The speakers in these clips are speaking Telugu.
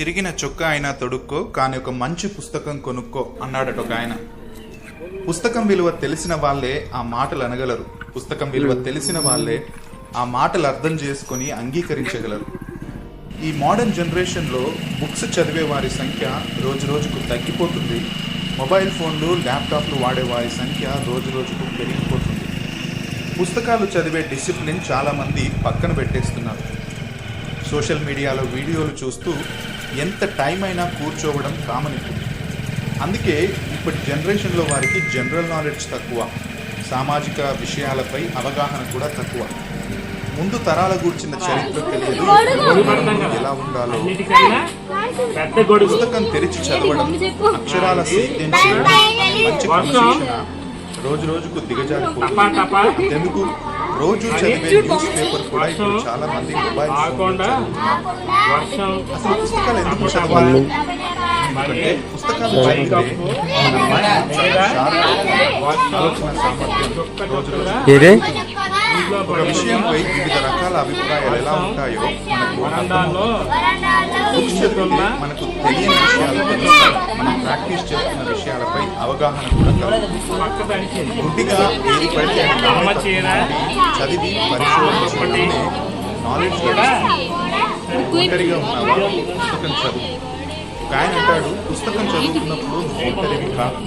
చిరిగిన చొక్కా అయినా తొడుక్కో కానీ ఒక మంచి పుస్తకం కొనుక్కో అన్నాడట ఒక ఆయన. పుస్తకం విలువ తెలిసిన వాళ్ళే ఆ మాటలు అనగలరు. పుస్తకం విలువ తెలిసిన వాళ్ళే ఆ మాటలు అర్థం చేసుకొని అంగీకరించగలరు. ఈ మోడర్న్ జనరేషన్లో బుక్స్ చదివే వారి సంఖ్య రోజు రోజుకు తగ్గిపోతుంది. మొబైల్ ఫోన్లు ల్యాప్టాప్లు వాడే వారి సంఖ్య రోజు రోజుకు పెరిగిపోతుంది. పుస్తకాలు చదివే డిసిప్లిన్ చాలామంది పక్కన పెట్టేస్తున్నారు. సోషల్ మీడియాలో వీడియోలు చూస్తూ ఎంత టైం అయినా కూర్చోవడం కామన్ ఇప్పుడు. అందుకే ఇప్పటి జనరేషన్లో వారికి జనరల్ నాలెడ్జ్ తక్కువ. సామాజిక విషయాలపై అవగాహన కూడా తక్కువ. ముందు తరాల గూర్చిన చరిత్ర తెలియదు. ఎలా ఉండాలో పుస్తకం తెరిచి చదవడం అక్షరాల సేద్యం చేయడం మంచి క్రమశిక్షణ రోజు రోజుకు దిగజారిపోతుంది ఎందుకు రోజు చదివే న్యూస్ పేపర్ కూడా ఇప్పుడు చాలా మంది మొబైల్ అసలు పుస్తకాలు ఎందుకు చదవాలి? ఎందుకంటే పుస్తకాలు చదివితే మన మైండ్ చాలా షార్ప్ అవుతుంది. ఆలోచన సామర్థ్యం రోజు రోజు ఏదే? ఇంట్లో ఒక విషయంపై వివిధ రకాల అభిప్రాయాలు ఎలా ఉంటాయో మనకు బుక్స్ మనకు తెలియని విషయాలు మనం ప్రాక్టీస్ చేస్తున్న విషయాలపై అవగాహన కూడా కలుగుతుంది గుడ్డిగా ఏది పడితే చదివి పరిశోధించడమే నాలెడ్జ్ లభిస్తుంది ఒంటరిగా ఉన్నావా? పుస్తకం చదువు. ఒక ఆయన అంటాడు పుస్తకం చదువుతున్నప్పుడు ఒంటరివి కాదు.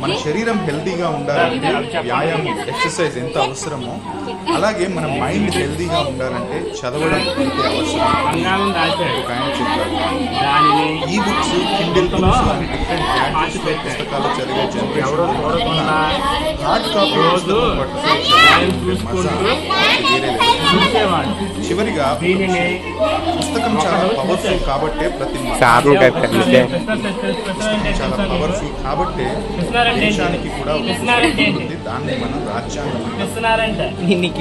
మన శరీరం హెల్తీగా ఉండాలంటే వ్యాయామం ఎక్సర్సైజ్ ఎంత అవసరమో అలాగే మన మైండ్ హెల్తీగా ఉండాలంటే చదవడం అంతే అవసరం. ఒక ఆయన చెప్పాడు. దానిని ఈ బుక్స్ కిండిల్ బుక్స్ అని డిఫరెంట్ పుస్తకాలు చదివే ఎవరో జనరేషన్ హార్డ్ కాపీ చూసుకుంటూ చూసేవాడు చివరిగా పుస్తకం చాలా పవర్ఫుల్ కాబట్టే ప్రతి చాలా పవర్ఫుల్ కాబట్టే దేశానికి కూడా ఉంటుంది దాన్ని మనం రాజ్యాంగం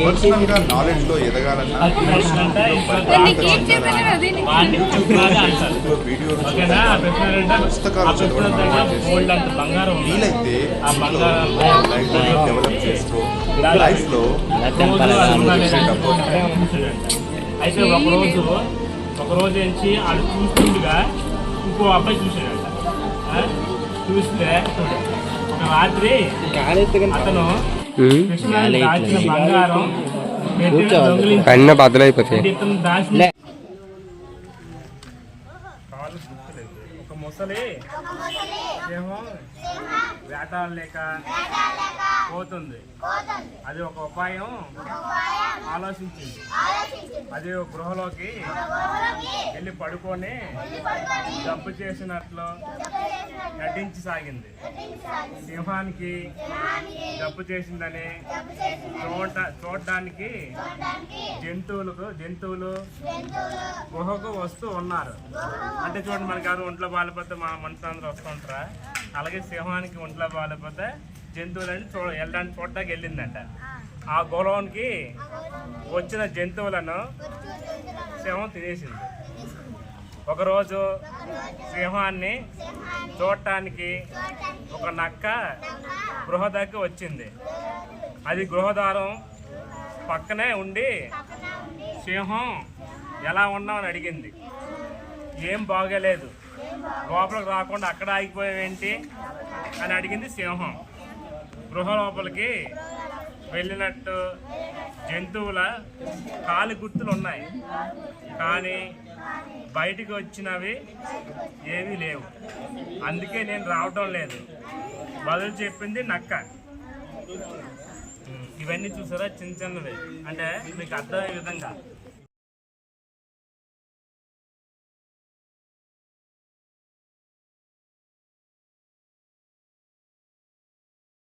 పర్సనల్గా నాలెడ్జ్లో ఎదగాలన్నా వీడియోలు పుస్తకాలు చదవడం ఉంది. వీలైతే ఆ బంగారం లైబ్రరీ డెవలప్ చేసుకో లైఫ్లో అయితే ఒక రోజు ఒక రోజు నుంచి అది చూస్తుండగా ఇంకో అబ్బాయి చూసాడంట? చూస్తే ఒక రాత్రి అతను దాచిన బంగారం గుర్తులేదు. ఒక ముసలి. ఏమో? వేటాడలేక. పోతుంది. అది ఒక ఉపాయం. ఆలోచించింది. అది గృహలోకి వెళ్ళి పడుకొని జబ్బు చేసినట్లు నటించి సాగింది. సింహానికి జబ్బు చేసిందని చూడ చూడడానికి జంతువులకు జంతువులు గుహకు వస్తూ ఉన్నారు. అంటే చూడండి మనకి ఎవరు ఒంట్లో బాగాలేకపోతే మా మనుషులందరూ వస్తూ ఉంటారా అలాగే సింహానికి ఒంట్లో బాగాలేకపోతే జంతువులని చూ వెళ్ళడానికి చూడడానికి వెళ్ళిందంట. ఆ. గుహలోనికి వచ్చిన జంతువులను సింహం తినేసింది. ఒకరోజు సింహాన్ని చూడటానికి ఒక నక్క గృహ దగ్గర వచ్చింది. అది గృహద్వారం పక్కనే ఉండి సింహం ఎలా ఉన్నామని అడిగింది. ఏం బాగలేదు. లోపలికి రాకుండా అక్కడ ఆగిపోయావేంటి? అని అడిగింది సింహం. గృహ లోపలికి వెళ్ళినట్టు జంతువుల కాలి గుర్తులు ఉన్నాయి. కానీ బయటికి వచ్చినవి ఏమీ లేవు. అందుకే నేను రావటం లేదు. బదులు చెప్పింది నక్క. ఇవన్నీ చూసారా? చిన్న చిన్నవి. అంటే మీకు అర్థమయ్యే విధంగా.